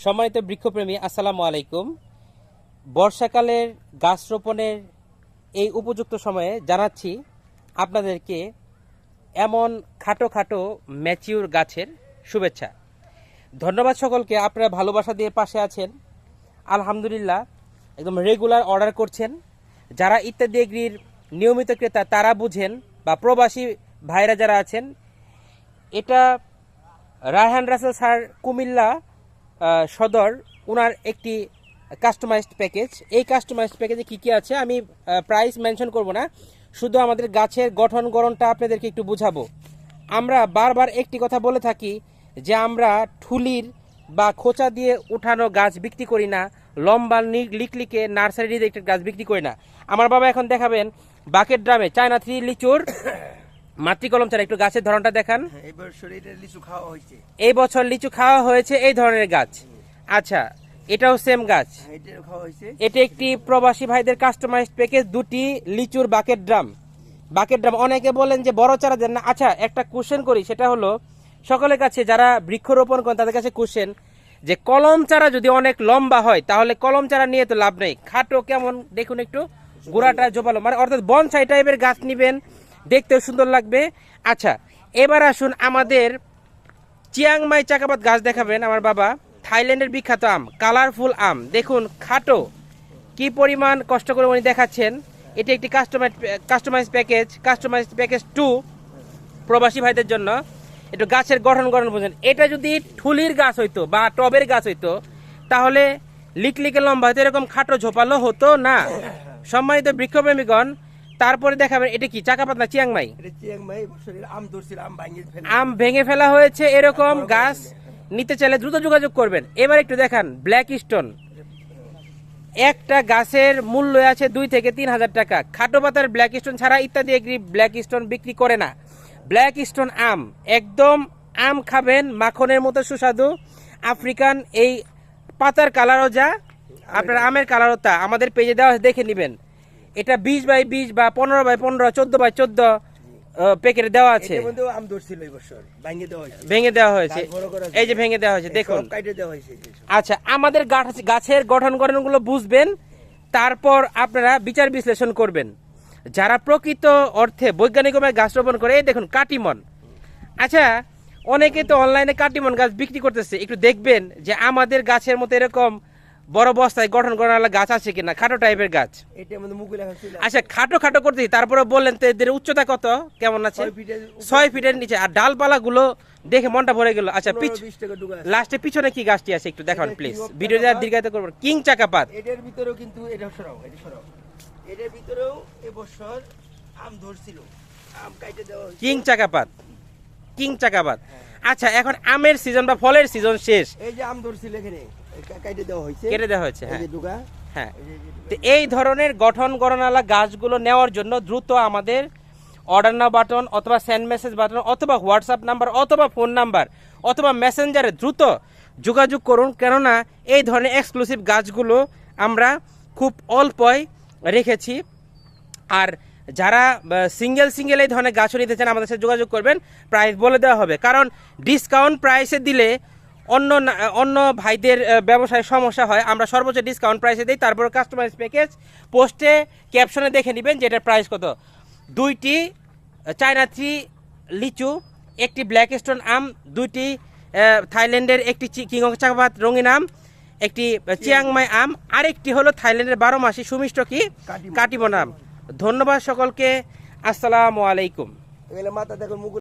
সম্মানিত বৃক্ষপ্রেমী, আসসালামু আলাইকুম। বর্ষাকালের গাছ রোপণের এই উপযুক্ত সময়ে জানাচ্ছি আপনাদেরকে এমন খাটো খাটো ম্যাচিউর গাছের শুভেচ্ছা। ধন্যবাদ সকলকে, আপনারা ভালোবাসা দিয়ে পাশে আছেন। আলহামদুলিল্লাহ, একদম রেগুলার অর্ডার করছেন। যারা ইত্যাদি এগ্রির নিয়মিত ক্রেতা, তারা বুঝেন বা প্রবাসী ভাইরা যারা আছেন, এটা রায়হান রাসেল স্যার কুমিল্লা সদর ওনার একটি কাস্টমাইজড প্যাকেজ এই কাস্টমাইজড প্যাকেজে কী কী আছে আমি প্রাইস মেনশন করব না। শুধু আমাদের গাছের গঠন গড়নটা আপনাদেরকে একটু বুঝাবো। আমরা বারবার একটি কথা বলে থাকি যে আমরা ঠুলির বা খোঁচা দিয়ে উঠানো গাছ বিক্রি করি না, লম্বা লিকলিকে নার্সারি দিয়ে রিজেক্টেড গাছ বিক্রি করি না। আমার বাবা এখন দেখাবেন বাকেট ড্রামে, চায়না থ্রি লিচুর মাতৃকলম ছাড়া একটু গাছের ধরনটা দেখান। হ্যাঁ, এই বছর লিচু খাওয়া হয়েছে এই ধরনের গাছ। আচ্ছা এটাও সেম গাছ। হ্যাঁ, এটা একটি প্রবাসী ভাইদের কাস্টমাইজড প্যাকেজ দুটি লিচুর বাকেট ড্রাম বাকেট ড্রাম অনেকে বলেন যে বড় চারা দেন না। আচ্ছা একটা কোশ্চেন করি সেটা হলো সকলের কাছে যারা বৃক্ষরোপণ করেন তাদের কাছে কোশ্চেন যে কলম চারা যদি অনেক লম্বা হয় তাহলে কলম চারা নিয়ে তো লাভ নেই। খাটো কেমন? দেখুন একটু। গোড়াটা জোপালো মানে অর্থাৎ বনসাই টাইপের গাছ নিবেন। দেখতেও সুন্দর লাগবে। আচ্ছা এবার আসুন আমাদের চিয়াংমাই চাকাপাত গাছ দেখাবেন আমার বাবা। থাইল্যান্ডের বিখ্যাত আম, কালারফুল আম। দেখুন, খাটো। কি পরিমাণ কষ্ট করে উনি দেখাচ্ছেন। এটি একটি customize customize package customize package to প্রবাসী ভাইদের জন্য। একটু গাছের গঠন গঠন বুঝেন। এটা যদি ঠুলির গাছ হইতো বা টবের গাছ হইতো, তাহলে লিকলিকে লম্বা হয়তো এরকম খাটো ঝোপালো হতো না। সম্মানিত বৃক্ষপ্রেমীগণ তারপরে দেখাবেন এটা কি চাকাপাত না চিয়াংমাই আম ভেঙে ফেলা হয়েছে এরকম গাছ নিতে চাইলে দ্রুত যোগাযোগ করবেন। এবার একটু দেখান ব্ল্যাক স্টোন। একটা গাছের মূল্য আছে দুই থেকে তিন হাজার টাকা। খাটো পাতার ব্ল্যাক স্টোন ছাড়া ইত্যাদি এগ্রি ব্ল্যাক স্টোন বিক্রি করে না। ব্ল্যাক স্টোন আম একদম আম খাবেন মাখনের মতো সুস্বাদু। আফ্রিকান এই পাতার কালারও যা আপনার আমের কালারও তা। আমাদের পেজে দেওয়া দেখে নেবেন। এটা বিশ বাই বিশ বা পনেরো বাই পনেরো চোদ্দ বাই চোদ্দ প্যাকেটে দেওয়া আছে। ভেঙে দেওয়া হয়েছে। এই যে ভেঙে দেওয়া হয়েছে দেখুন। আচ্ছা আমাদের গাছ- গাছের গঠন গঠনগুলো বুঝবেন তারপর আপনারা বিচার বিশ্লেষণ করবেন। যারা প্রকৃত অর্থে বৈজ্ঞানিকভাবে গাছ রোপণ করে এই দেখুন কাটিমন। আচ্ছা অনেকে তো অনলাইনে কাটিমন গাছ বিক্রি করতেছে একটু দেখবেন যে আমাদের গাছের মতো এরকম বড় বস্তায় গঠন করার গাছ আছে কিনা? খাটো টাইপের গাছ। আচ্ছা খাটো খাটো করতেছি তারপরে বললেন তো এদের উচ্চতা কত? কেমন আছে? ছয় ফিটের নিচে। আর ডালপালা গুলো দেখে মনটা ভরে গেল। আচ্ছা। লাস্টে পিছনে কি গাছটি আছে একটু দেখান প্লিজ ভিডিওটা দীর্ঘায়িত করব। কিং চাকাপাত। এটার ভিতরেও কিন্তু এটা সরাও এটা সরাও। এটার ভিতরেও এবছর আম ধরছিল। আম কাটে দেওয়া কিং চাকাপাত। কিং চাকাপাত। আচ্ছা এখন আমের সিজন বা ফলের সিজন শেষ। এই যে আম ধরছিল এখানে কাটে দেওয়া হয়েছে কেটে দেওয়া হয়েছে এই হ্যাঁ। হ্যাঁ। তো এই ধরনের গঠন গণনালা গাছগুলো নেওয়ার জন্য দ্রুত আমাদের অর্ডার নাও বাটন অথবা সেন্ড মেসেজ বাটন অথবা হোয়াটসঅ্যাপ নাম্বার অথবা ফোন নাম্বার অথবা মেসেঞ্জারে দ্রুত যোগাযোগ করুন। কেননা এই ধরনের এক্সক্লুসিভ গাছগুলো আমরা খুব অল্পই রেখেছি। আর যারা সিঙ্গেল সিঙ্গেল এই ধরনের গাছও নিতে চান আমাদের সাথে যোগাযোগ করবেন। প্রাইস বলে দেওয়া হবে। কারণ ডিসকাউন্ট প্রাইসে দিলে অন্য অন্য ভাইদের ব্যবসায় সমস্যা হয় আমরা সর্বোচ্চ ডিসকাউন্ট প্রাইসে দিই তারপর কাস্টমাইজ প্যাকেজ পোস্টে ক্যাপশনে দেখে নেবেন যে এটার প্রাইস কত। দুইটি চায়না থ্রি লিচু একটি ব্ল্যাক স্টোন আম দুইটি থাইল্যান্ডের একটি চি- কিং চাকাপাত রঙিন আম একটি চিয়াংমাই আম আরেকটি হলো থাইল্যান্ডের বারো মাসি সুমিষ্ট কি? কাটিমন। কাটিমন আম। ধন্যবাদ সকলকে আসসালামু আলাইকুম। মাথা দেখো মুকুল